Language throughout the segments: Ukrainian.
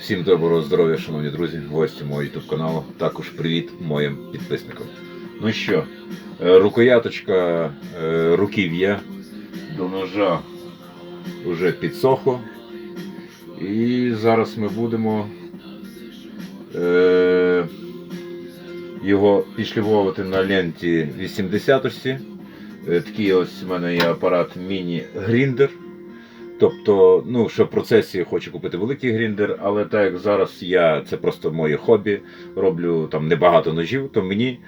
Всім доброго здоров'я, шановні друзі, гості мого YouTube каналу. Також привіт моїм підписникам. Ну що, е, рукояточка е, руків'я до ножа вже підсохло. І зараз ми будемо е, його підшліфовувати на ленті 80 Е, Такий ось у мене є апарат міні-гріндер. Тобто, ну, ще в процесі хочу купити великий гріндер, але так як зараз я це просто моє хобі, роблю там небагато ножів, то мені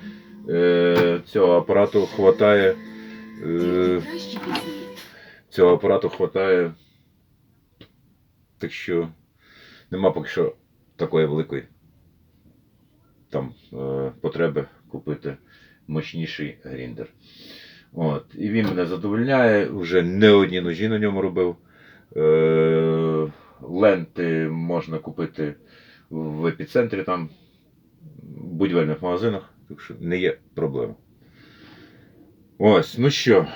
е, цього апарату хватає. Е, цього апарату хватає. Так що нема поки що такої великої там е, потреби купити мощніший гріндер. От. І він мене задовольняє, вже не одні ножі на ньому робив. Е, ленти можна купити в епіцентрі, там, в будівельних магазинах, так що не є проблема. Ось, ну що,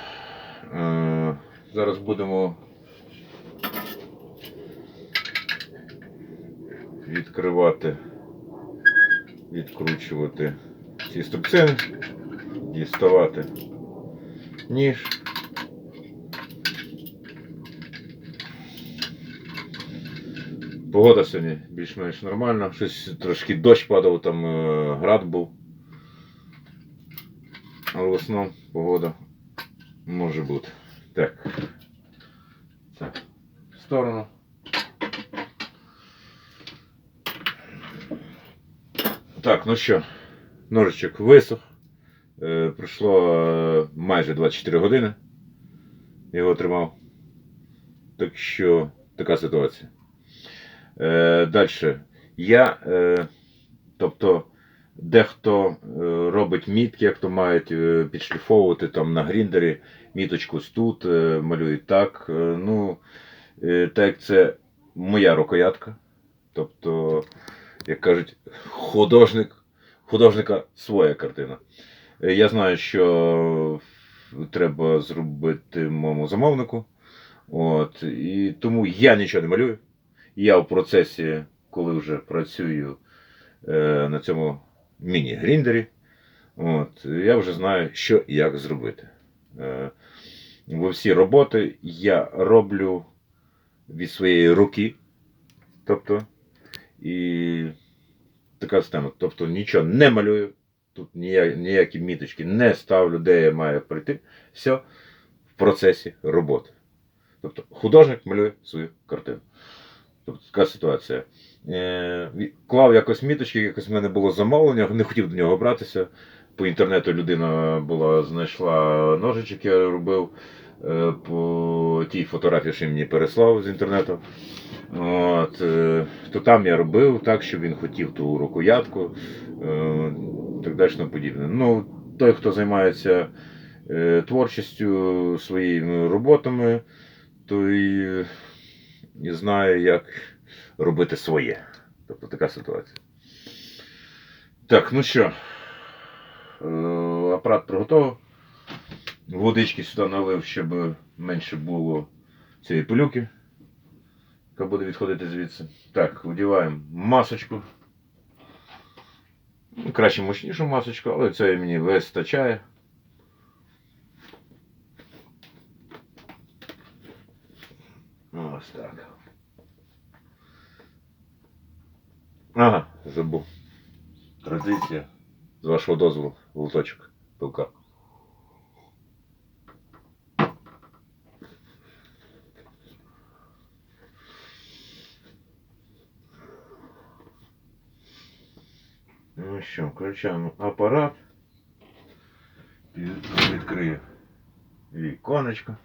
е, зараз будемо відкривати, відкручувати ці струбцини, діставати ніж. Погода сьогодні більш-менш нормальна. Щось трошки дощ падав, там е, град був. Але в основному погода може бути. Так. Так. В сторону. Так, ну що, ножичок висох. Е, пройшло е, майже 24 години. Його тримав. Так що така ситуація. Е, Далі. Я, е, тобто, дехто е, робить мітки, як то мають е, підшліфовувати там на гріндері міточку тут, е, малюють так. Ну, так як це моя рукоятка. Тобто, як кажуть, художник, художника своя картина. Я знаю, що треба зробити моєму замовнику. От, і тому я нічого не малюю. Я в процесі, коли вже працюю е, на цьому міні-гріндері, от, я вже знаю, що і як зробити. Е, бо всі роботи я роблю від своєї руки. Тобто, і така система. Тобто нічого не малюю, тут ніякі, міточки не ставлю, де я маю прийти. Все в процесі роботи. Тобто художник малює свою картину. Тобто така ситуація. Е, клав якось міточки, якось в мене було замовлення, не хотів до нього братися. По інтернету людина була, знайшла ножичок, я робив е, по тій фотографії, що мені переслав з інтернету. От, е, то там я робив так, що він хотів ту рукоятку, так далі подібне. Ну, той, хто займається творчістю своїми роботами, той і знає, як робити своє. Тобто така ситуація. Так, ну що, е, апарат приготував. Водички сюди налив, щоб менше було цієї пилюки, яка буде відходити звідси. Так, одіваємо масочку. Ну, Краще мощнішу масочку, але це мені вистачає. Ось так. Ага, забув. Традиція. З вашого дозволу, лоточок пилка. Ну що, включаємо апарат. Під- Відкрию віконечко.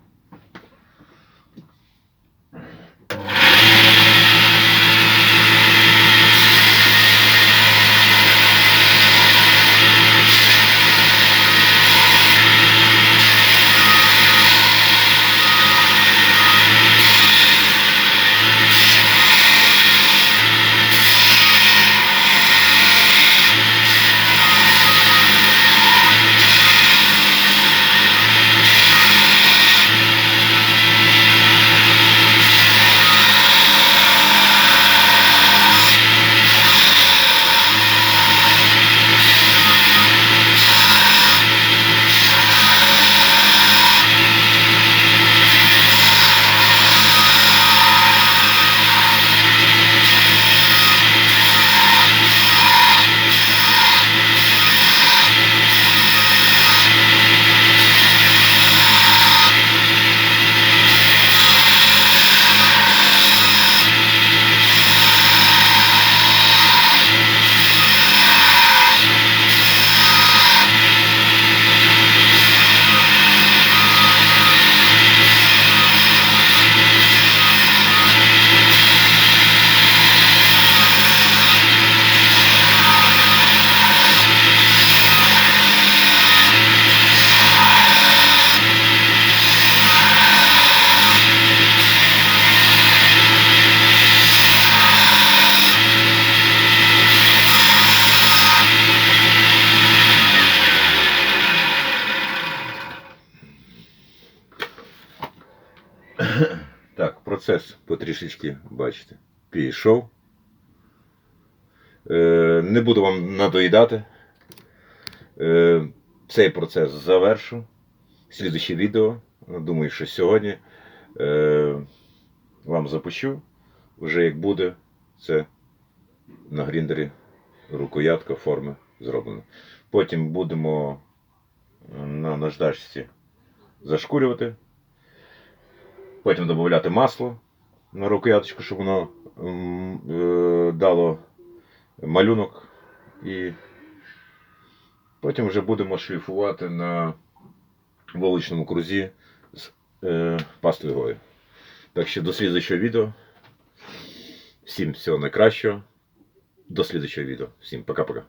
Процес потрішечки, бачите, пішов. Е, не буду вам надоїдати. Е, цей процес завершу. Слідуюче відео. Думаю, що сьогодні е, вам запущу. Вже як буде, це на гріндері рукоятка форми зроблена. Потім будемо на наждачці зашкурювати. Потім додати масло на рукояточку, щоб воно е, дало малюнок. І потім вже будемо шліфувати на вуличному крузі з е, пастою гою. Так що до слідчого відео. Всім всього найкращого. До слідчого відео. Всім пока-пока.